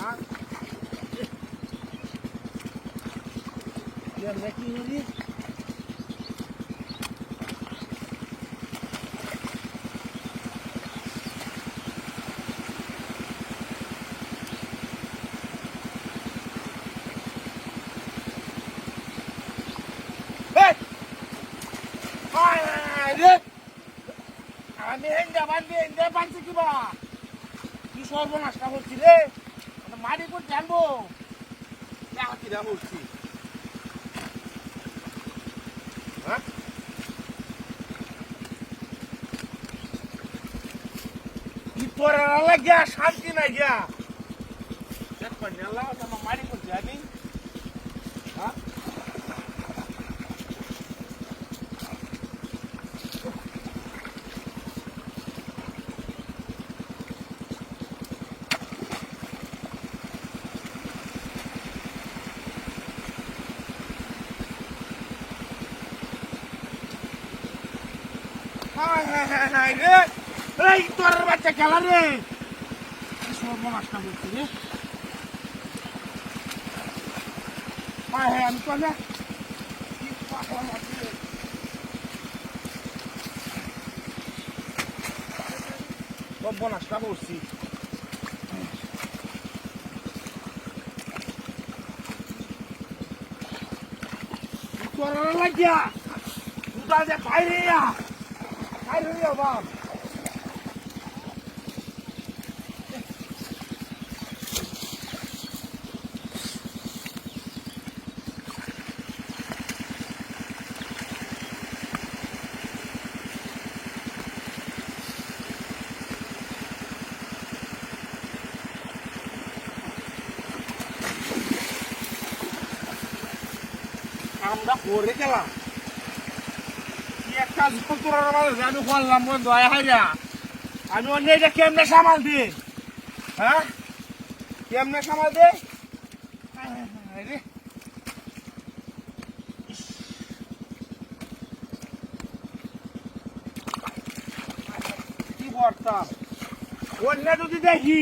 হ্যাঁ কেমনে কি হলি Hey! Hai, রে আমি হেন্দা বান্ধি হেন্দা বান্ধছি কিবা কি সর্বনাশটা করছি রে মারি করে জানব। দেখা কিরা করছি হ্যাঁ? কি তোর লাগিয়া, শান্তি নাই গিয়া। দেখ পান্ডালা আমার মারি করছি আমি হ্যাঁ? হায় হায় হায় হায় রে এই তোর বাচ্চা খেলা রে সর্বনাশটা বলছি রে হায় হায় আমি তো না কি পাগলা মারছি রে। সর্বনাশটা বলছি তোর লাগিয়া দুটা যে বাইরে Ai hư rồi bà? Hãy subscribe cho kênh Ghiền Mì Gõ Để không bỏ lỡ những video hấp dẫn একটা যন্ত্রণার মাঝে আমি করলাম বন্ধু, আয় হাইরা আমি অন্য এটা কেমনে সামাল দিই হ্যাঁ? কেমনে সামাল দে? কি করতাম অন্য যদি দেখি